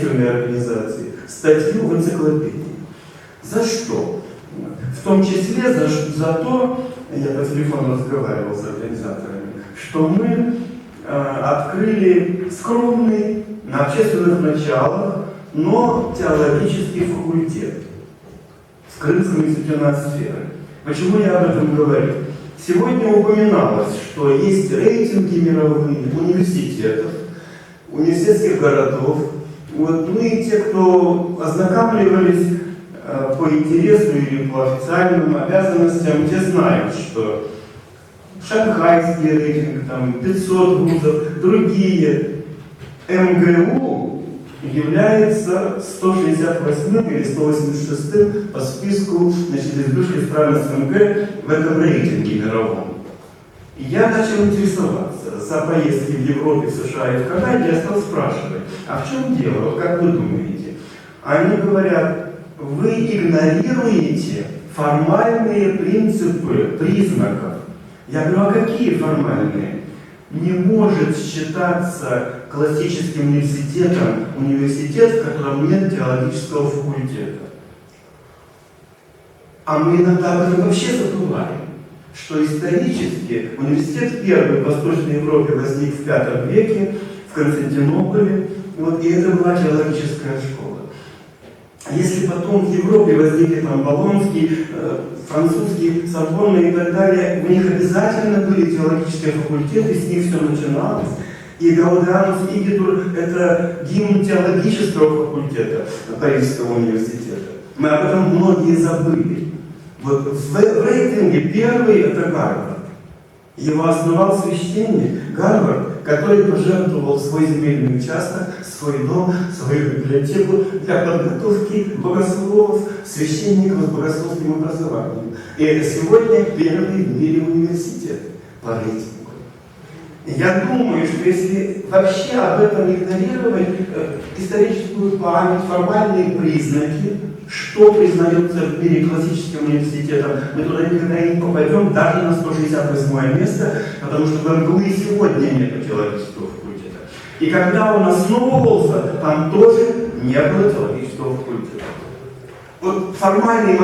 общественной организации статью в энциклопедии. За что? В том числе за, за то, я по телефону разговаривал с организаторами, что мы э, открыли скромный, на общественных началах, но теологический факультет в Крымском институте сферы. Почему я об этом говорю? Сегодня упоминалось, что есть рейтинги мировые университетов, университетских городов. Вот мы, те, кто ознакомливались э, по интересу или по официальным обязанностям, те знают, что шанхайский рейтинг, там 500 вузов, другие МГУ является 168 или 186 по списку значит, избывших стран СНГ в этом рейтинге мировом. И я начал интересоваться за поездки в Европе, в США и в Канаде, я стал спрашивать, а в чем дело, вот как вы думаете? Они говорят, вы игнорируете формальные принципы признаков. Я говорю, а какие формальные? Не может считаться классическим университетом университет, в котором нет теологического факультета. А мы иногда об этом вообще забываем, что исторически университет первый в Восточной Европе возник в V веке в Константинополе, вот, и это была теологическая школа. Если потом в Европе возникли там Болонский, э, французский, Сорбонны и так далее, у них обязательно были теологические факультеты, с них все начиналось. И Гаудианус Игитур – это гимн теологического факультета Парижского университета. Мы об этом многие забыли. Вот в, рейтинге первый – это Гарвард. Его основал священник Гарвард, который пожертвовал свой земельный участок, свой дом, свою библиотеку для подготовки богословов, священников с богословским образованием. И это сегодня первый в мире университет по рейтингу. Я думаю, что если вообще об этом игнорировать э, историческую память, формальные признаки, что признается в мире классическим университетом, мы туда никогда не попадем, даже на 168 место, потому что в МГУ и сегодня нет теологического факультета. И когда он основывался, там тоже не было теологического факультета. Вот формальный момент